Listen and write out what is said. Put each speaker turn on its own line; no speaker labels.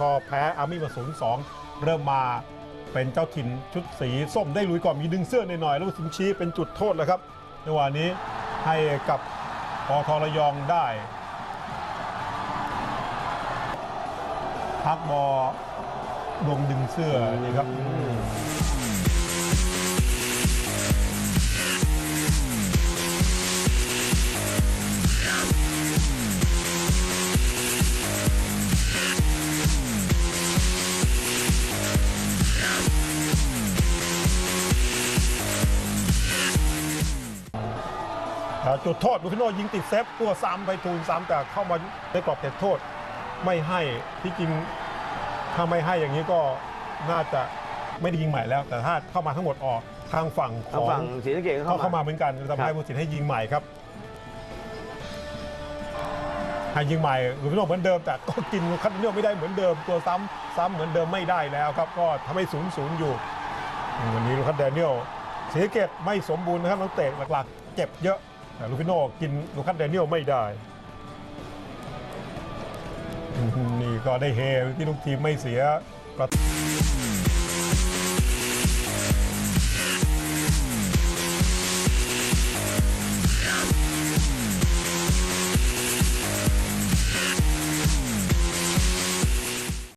ทอแพ้อาร์มี่มาศูนย์สองเริ่มมาเป็นเจ้าถิ่นชุดสีส้มได้ลุยก่อนมีดึงเสื้อหน่อยๆแล้วสิงชี้เป็นจุดโทษแล้วครับในวันนี้ให้กับพอทอระยองได้ พักบอลงดึงเสื้อนี่ครับ จุดโทษลูคิโนยิงติดเซฟตัวซ้ำไปทูลซ้ำแต่เข้ามาในกรอบเขตโทษไม่ให้ที่จริงถ้าไม่ให้อย่างนี้ก็น่าจะไม่ได้ยิงใหม่แล้ว แต่ถ้าเข้ามาทั้งหมดออกทางฝั่งของ
ฝั่งศรีสะเกษก็
เขา
เข้า
มาเหมือนกันทำให้
ครับ
ผู้สินให้ยิงใหม่ครับให้ยิงใหม่ลูคิโนเหมือนเดิม แต่ก็กินคันเนียไม่ได้เหมือนเดิม ตัวซ้ำซ้ำเหมือนเดิมไม่ได้แล้วครับ ก็ทำให้ศูนย์ศูนย์อยู่วันนี้ลูคัสแดเนียลศรีสเกตไม่สมบูรณ์นะครับนักเตะหลักๆ เจ็บเยอะ แต่ลูคิโน่กินลูคัสแดเนียลไม่ได้ นี่ก็ได้เฮที่ลูกทีมไม่เสียประตู